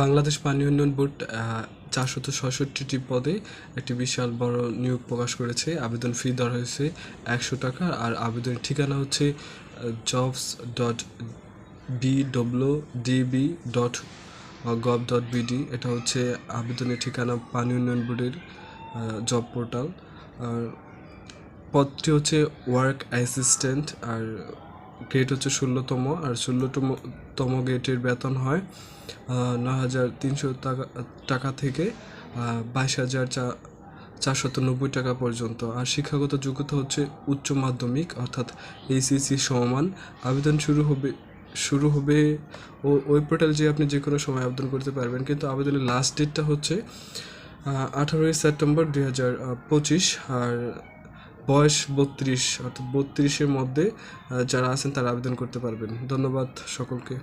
বাংলাদেশ পানি উন্নয়ন বোর্ড চারশত ছষট্টিটি পদে একটি বিশাল বড় নিয়োগ প্রকাশ করেছে। আবেদন ফি ধরা হয়েছে একশো টাকা আর আবেদনের ঠিকানা হচ্ছে jobs dot B W DB dot gov dot BD এটা হচ্ছে আবেদনের ঠিকানা পানি উন্নয়ন বোর্ডের জব পোর্টাল। আর পদটি হচ্ছে ওয়ার্ক অ্যাসিস্ট্যান্ট আর গ্রেড হচ্ছে ষোলোতম আর ষোলোতম তম গ্রেডের বেতন হয় ন হাজার তিনশো টাকা টাকা থেকে বাইশ হাজার চা, চারশত নব্বই টাকা পর্যন্ত। আর শিক্ষাগত যোগ্যতা হচ্ছে উচ্চ মাধ্যমিক, অর্থাৎ এইচএসসি সমান। আবেদন শুরু হবে শুরু হবে ও, ওই পোর্টাল যে আপনি যে কোনো সময় আবেদন করতে পারবেন। কিন্তু আবেদনের লাস্ট ডেটটা হচ্ছে আঠারোই সেপ্টেম্বর দুই হাজার পঁচিশ। আর বয়স বত্রিশ অর্থাৎ বত্রিশের মধ্যে যারা আছেন তারা আবেদন করতে পারবেন। ধন্যবাদ সকলকে।